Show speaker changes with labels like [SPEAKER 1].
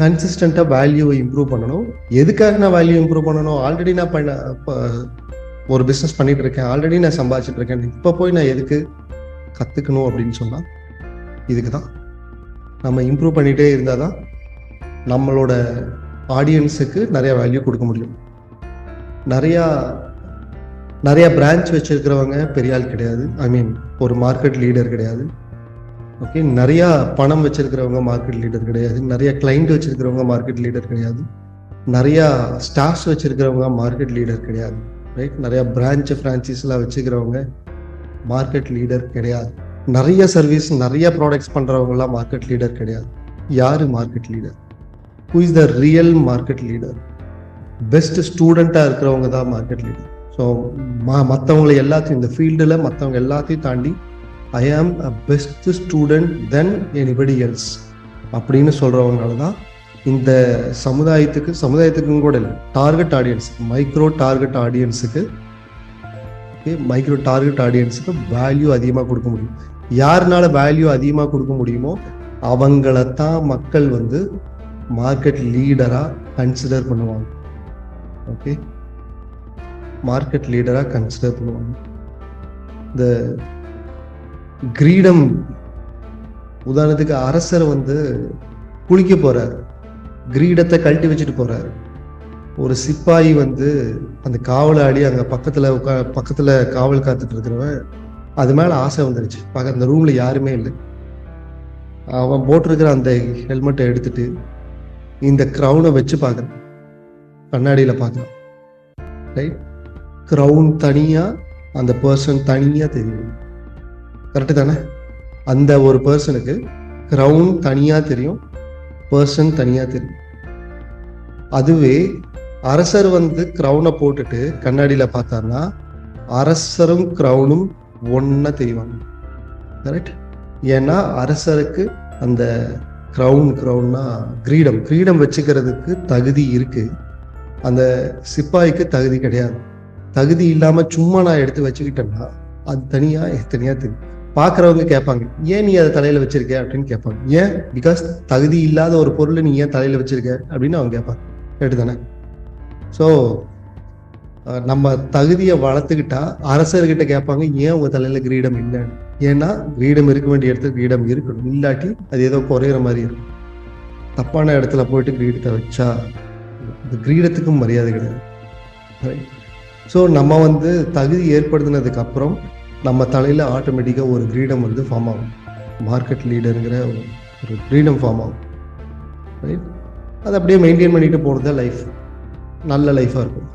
[SPEAKER 1] கன்சிஸ்டண்ட்டாக வேல்யூவை இம்ப்ரூவ் பண்ணணும். எதுக்காக நான் வேல்யூ இம்ப்ரூவ் பண்ணணும்? ஆல்ரெடி நான் பண்ண இப்போ ஒரு பிஸ்னஸ் பண்ணிட்டு இருக்கேன். ஆல்ரெடி நான் சம்பாதிச்சிட்டு இருக்கேன். இப்போ போய் நான் எதுக்கு கற்றுக்கணும் அப்படின்னு சொன்னால் இதுக்கு தான் நம்ம இம்ப்ரூவ் பண்ணிகிட்டே இருந்தால் தான் நம்மளோட ஆடியன்ஸுக்கு நிறையா வேல்யூ கொடுக்க முடியும். நிறையா நிறையா பிரான்ச் வச்சுருக்கிறவங்க பெரிய ஆள் கிடையாது. ஐ மீன் ஒரு மார்க்கெட் லீடர் கிடையாது. ஓகே நிறையா பணம் வச்சிருக்கிறவங்க மார்க்கெட் லீடர் கிடையாது. நிறைய கிளைண்ட் வச்சிருக்கிறவங்க மார்க்கெட் லீடர் கிடையாது. நிறையா ஸ்டாஃப்ஸ் வச்சிருக்கிறவங்க மார்க்கெட் லீடர் கிடையாது. ரைட் நிறையா பிரான்ச் ஃப்ரான்ச்சைஸ்லாம் வச்சுக்கிறவங்க மார்க்கெட் லீடர் கிடையாது. நிறைய சர்வீஸ் நிறைய ப்ராடக்ட்ஸ் பண்ணுறவங்களாம் மார்க்கெட் லீடர் கிடையாது. யார் market leader who is the real market leader best ஸ்டூடெண்ட்டாக இருக்கிறவங்க தான் மார்க்கெட் லீடர் ஸோ ம மற்றவங்களை எல்லாத்தையும் இந்த ஃபீல்டில் மற்றவங்க எல்லாத்தையும் தாண்டி I am a best student then anybody else அப்படின்னு சொல்கிறவங்களால தான் இந்த சமுதாயத்துக்கு சமுதாயத்துக்கும் கூட இல்லை டார்கெட் ஆடியன்ஸ் மைக்ரோ டார்கெட் ஆடியன்ஸுக்கு மைக்ரோ டார்கெட் ஆடியன்ஸுக்கு வேல்யூ அதிகமாக கொடுக்க முடியும். யாருனால வேல்யூ அதிகமாக கொடுக்க முடியுமோ அவங்களத்தான் மக்கள் வந்து மார்க்கெட் லீடராக கன்சிடர் பண்ணுவாங்க. ஓகே மார்க்கெட் லீடராக கன்சிடர் பண்ணுவாங்க. இந்த கிரீடம். உதாரணத்துக்கு அரசர் வந்து குளிக்க போறார். கிரீடத்தை கழட்டி வச்சுட்டு போறார். ஒரு சிப்பாயி வந்து அந்த காவலாடி அங்க பக்கத்துல உட்கா பக்கத்துல காவல் காத்துட்டு இருக்கிறவன் அது மேல ஆசை வந்துருச்சு. பக்க அந்த ரூம்ல யாருமே இல்லை. அவன் போட்டிருக்கிற அந்த ஹெல்மெட்டை எடுத்துட்டு இந்த க்ரௌனை வச்சு பார்க்குறான். கண்ணாடியில பார்க்குறான். ரைட்? க்ரௌன் தனியா அந்த பர்சன் தனியா தெரியும். கரெக்டு தானே? அந்த ஒரு பர்சனுக்கு க்ரௌன் தனியாக தெரியும் பர்சன் தனியாக தெரியும். அதுவே அரசர் வந்து க்ரௌனை போட்டுட்டு கண்ணாடியில் பார்த்தாருன்னா அரசரும் க்ரௌனும் ஒன்றா தெரிவாங்க. கரெக்ட் ஏன்னா அரசருக்கு அந்த க்ரௌன் க்ரௌன்னா கிரீடம். கிரீடம் வச்சுக்கிறதுக்கு தகுதி இருக்கு. அந்த சிப்பாய்க்கு தகுதி கிடையாது. தகுதி இல்லாமல் சும்மா நான் எடுத்து வச்சுக்கிட்டேன்னா அது தனியாக தனியாக தெரியும். பார்க்குறவங்க கேட்பாங்க ஏன் நீ அதை தலையில வச்சிருக்க? அப்படின்னு கேட்பாங்க. ஏன்? பிகாஸ் தகுதி இல்லாத ஒரு பொருளை நீ ஏன் தலையில வச்சிருக்க? அப்படின்னு அவங்க கேட்பாங்க. கேட்டு தானே ஸோ நம்ம தகுதியை வளர்த்துக்கிட்டா அரசர்கிட்ட கேட்பாங்க ஏன் உங்க தலையில கிரீடம் இல்லைன்னு ஏன்னா கிரீடம் இருக்க வேண்டிய இடத்துல கிரீடம் இருக்கணும். இல்லாட்டி அது ஏதோ குறையிற மாதிரி இருக்கும். தப்பான இடத்துல போயிட்டு கிரீடத்தை வச்சா இந்த கிரீடத்துக்கும் மரியாதை கிடையாது. ஸோ நம்ம வந்து தகுதி ஏற்படுத்தினதுக்கு அப்புறம் நம்ம தலையில் ஆட்டோமேட்டிக்காக ஒரு கிரீடம் வந்து ஃபார்ம் ஆகும். மார்க்கெட் லீடருங்கிற ஒரு கிரீடம் ஃபார்ம் ஆகும். ரைட் அதை அப்படியே மெயின்டைன் பண்ணிட்டு போகிறது தான் லைஃப் நல்ல லைஃப்பாக இருக்கும்.